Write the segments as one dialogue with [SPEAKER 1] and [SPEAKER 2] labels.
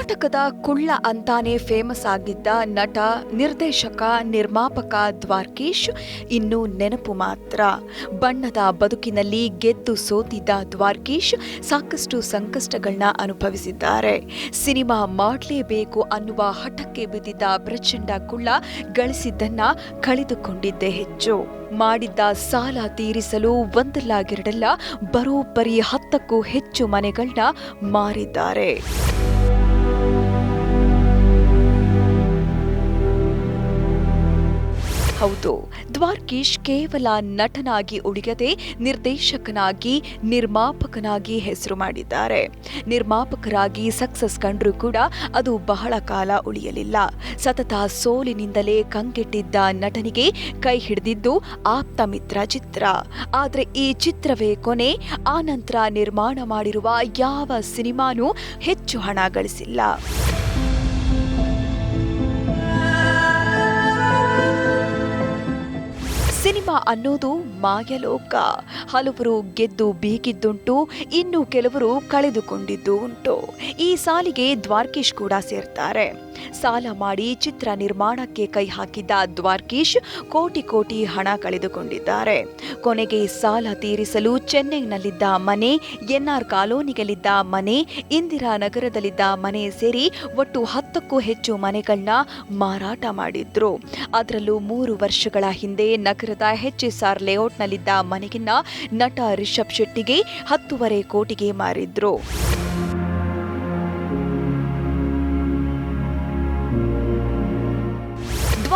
[SPEAKER 1] ಕರ್ನಾಟಕದ ಕುಳ್ಳ ಅಂತಾನೆ ಫೇಮಸ್ ಆಗಿದ್ದ ನಟ, ನಿರ್ದೇಶಕ, ನಿರ್ಮಾಪಕ ದ್ವಾರ್ಕೀಶ್ ಇನ್ನು ನೆನಪು ಮಾತ್ರ. ಬಣ್ಣದ ಬದುಕಿನಲ್ಲಿ ಗೆದ್ದು ಸೋತಿದ್ದ ದ್ವಾರ್ಕೀಶ್ ಸಾಕಷ್ಟು ಸಂಕಷ್ಟಗಳನ್ನ ಅನುಭವಿಸಿದ್ದಾರೆ. ಸಿನಿಮಾ ಮಾಡಲೇಬೇಕು ಅನ್ನುವ ಹಠಕ್ಕೆ ಬಿದ್ದಿದ್ದ ಪ್ರಚಂಡ ಕುಳ್ಳ ಗಳಿಸಿದ್ದನ್ನ ಕಳೆದುಕೊಂಡಿದ್ದೇ ಹೆಚ್ಚು. ಮಾಡಿದ್ದ ಸಾಲ ತೀರಿಸಲು ಒಂದಲ್ಲಾಗಿರಡಲ್ಲ ಬರೋಬ್ಬರಿ ಹತ್ತಕ್ಕೂ ಹೆಚ್ಚು ಮನೆಗಳನ್ನ ಮಾರಿದ್ದಾರೆ. ಹೌದು. ದ್ವಾರ್ಕೀಶ್ ಕೇವಲ ನಟನಾಗಿ ಉಳಿಯದೆ ನಿರ್ದೇಶಕನಾಗಿ, ನಿರ್ಮಾಪಕನಾಗಿ ಹೆಸರು ಮಾಡಿದ್ದಾರೆ. ನಿರ್ಮಾಪಕರಾಗಿ ಸಕ್ಸಸ್ ಕಂಡರೂ ಕೂಡ ಅದು ಬಹಳ ಕಾಲ ಉಳಿಯಲಿಲ್ಲ. ಸತತ ಸೋಲಿನಿಂದಲೇ ಕಂಗೆಟ್ಟಿದ್ದ ನಟನಿಗೆ ಕೈ ಹಿಡಿದಿದ್ದು ಆಪ್ತ ಮಿತ್ರ ಚಿತ್ರ. ಆದರೆ ಈ ಚಿತ್ರವೇ ಕೊನೆ. ಆ ನಿರ್ಮಾಣ ಮಾಡಿರುವ ಯಾವ ಸಿನಿಮಾನೂ ಹೆಚ್ಚು ಹಣ ಗಳಿಸಿಲ್ಲ. ಸಿನಿಮಾ ಅನ್ನೋದು ಮಾಯಲೋಕ. ಹಲವರು ಗೆದ್ದು ಬೀಗಿದ್ದುಂಟು, ಇನ್ನು ಕೆಲವರು ಕಳೆದುಕೊಂಡಿದ್ದು ಉಂಟು. ಈ ಸಾಲಿಗೆ ದ್ವಾರ್ಕೀಶ್ ಕೂಡ ಸೇರ್ತಾರೆ. ಸಾಲ ಮಾಡಿ ಚಿತ್ರ ನಿರ್ಮಾಣಕ್ಕೆ ಕೈ ಹಾಕಿದ್ದ ದ್ವಾರ್ಕೀಶ್ ಕೋಟಿ ಕೋಟಿ ಹಣ ಕಳೆದುಕೊಂಡಿದ್ದಾರೆ. ಕೊನೆಗೆ ಸಾಲ ತೀರಿಸಲು ಚೆನ್ನೈನಲ್ಲಿದ್ದ ಮನೆ, ಎನ್ಆರ್ ಕಾಲೋನಿಯಲ್ಲಿದ್ದ ಮನೆ ಇಂದಿರಾ ನಗರದಲ್ಲಿದ್ದ ಮನೆ ಸೇರಿ ಒಟ್ಟು ಹತ್ತಕ್ಕೂ ಹೆಚ್ಚು ಮನೆಗಳನ್ನ ಮಾರಾಟ ಮಾಡಿದ್ರು. ಅದರಲ್ಲೂ ಮೂರು ವರ್ಷಗಳ ಹಿಂದೆ ನಗರದ ಎಚ್ಎಸ್ಆರ್ ಲೇಔಟ್ನಲ್ಲಿದ್ದ ಮನೆಯನ್ನ ನಟ ರಿಷಬ್ ಶೆಟ್ಟಿಗೆ ಹತ್ತೂವರೆ ಕೋಟಿಗೆ ಮಾರಿದ್ರು.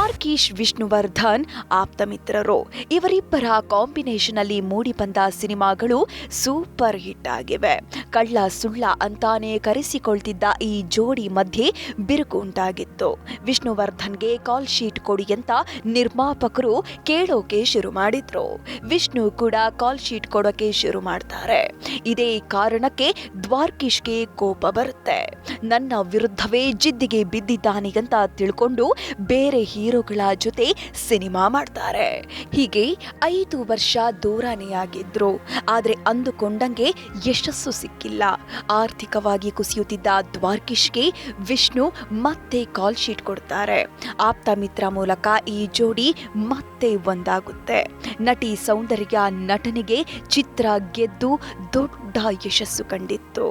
[SPEAKER 1] ದ್ವಾರ್ಕೀಶ್ ವಿಷ್ಣುವರ್ಧನ್ ಆಪ್ತ ಮಿತ್ರರು ಇವರಿಬ್ಬರ ಕಾಂಬಿನೇಷನ್ ಅಲ್ಲಿ ಮೂಡಿಬಂದ ಸಿನಿಮಾಗಳು ಸೂಪರ್ ಹಿಟ್ ಆಗಿವೆ. ಕಳ್ಳ ಸುಳ್ಳ ಅಂತಾನೆ ಕರೆಸಿಕೊಳ್ತಿದ್ದ ಈ ಜೋಡಿ ಮಧ್ಯೆ ಬಿರುಕು ಉಂಟಾಗಿತ್ತು. ವಿಷ್ಣುವರ್ಧನ್ಗೆ ಕಾಲ್ ಶೀಟ್ ಕೊಡಿ ಅಂತ ನಿರ್ಮಾಪಕರು ಕೇಳೋಕೆ ಶುರು ಮಾಡಿದ್ರು. ವಿಷ್ಣು ಕೂಡ ಕಾಲ್ ಶೀಟ್ ಕೊಡೋಕೆ ಶುರು ಮಾಡ್ತಾರೆ. ಇದೇ ಕಾರಣಕ್ಕೆ ದ್ವಾರ್ಕೀಶ್ಗೆ ಕೋಪ ಬರುತ್ತೆ. ನನ್ನ ವಿರುದ್ಧವೇ ಜಿದ್ದಿಗೆ ಬಿದ್ದಿದ್ದಾನೆ ಅಂತ ತಿಳ್ಕೊಂಡು ಬೇರೆ ಹೀರೋಗಳ ಜೊತೆ ಸಿನಿಮಾ ಮಾಡ್ತಾರೆ. ಹೀಗೆ ಐದು ವರ್ಷ ದೂರಾನೆಯಾಗಿದ್ರು. ಆದರೆ ಅಂದುಕೊಂಡಂಗೆ ಯಶಸ್ಸು ಸಿಕ್ಕಿಲ್ಲ. ಆರ್ಥಿಕವಾಗಿ ಕುಸಿಯುತ್ತಿದ್ದ ದ್ವಾರ್ಕಿಶ್ಗೆ ವಿಷ್ಣು ಮತ್ತೆ ಕಾಲ್ ಶೀಟ್ ಕೊಡ್ತಾರೆ. ಆಪ್ತ ಮಿತ್ರ ಮೂಲಕ ಈ ಜೋಡಿ ಮತ್ತೆ ಒಂದಾಗುತ್ತೆ. ನಟಿ ಸೌಂದರ್ಯ ನಟನೆಗೆ ಚಿತ್ರ ಗೆದ್ದು ದೊಡ್ಡ ಯಶಸ್ಸು ಕಂಡಿತ್ತು.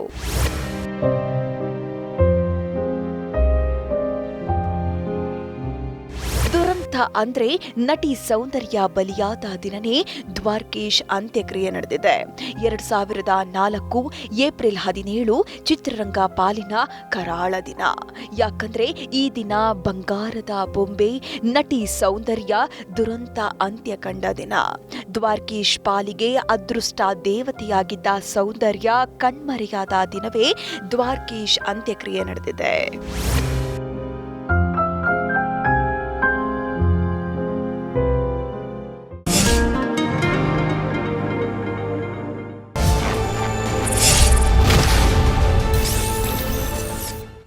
[SPEAKER 1] ದುರಂತ ಅಂದ್ರೆ ನಟಿ ಸೌಂದರ್ಯ ಬಲಿಯಾದ ದಿನನೇ ದ್ವಾರ್ಕೇಶ್ ಅಂತ್ಯಕ್ರಿಯೆ ನಡೆದಿದೆ. ಎರಡ್ ಸಾವಿರದ ನಾಲ್ಕು ಏಪ್ರಿಲ್ ಹದಿನೇಳು ಚಿತ್ರರಂಗ ಪಾಲಿನ ಕರಾಳ ದಿನ. ಯಾಕಂದ್ರೆ ಈ ದಿನ ಬಂಗಾರದ ಬೊಂಬೆ ನಟಿ ಸೌಂದರ್ಯ ದುರಂತ ಅಂತ್ಯ ಕಂಡ ದಿನ. ದ್ವಾರ್ಕೇಶ್ ಪಾಲಿಗೆ ಅದೃಷ್ಟ ದೇವತೆಯಾಗಿದ್ದ ಸೌಂದರ್ಯ ಕಣ್ಮರೆಯಾದ ದಿನವೇ ದ್ವಾರ್ಕೇಶ್ ಅಂತ್ಯಕ್ರಿಯೆ ನಡೆದಿದೆ.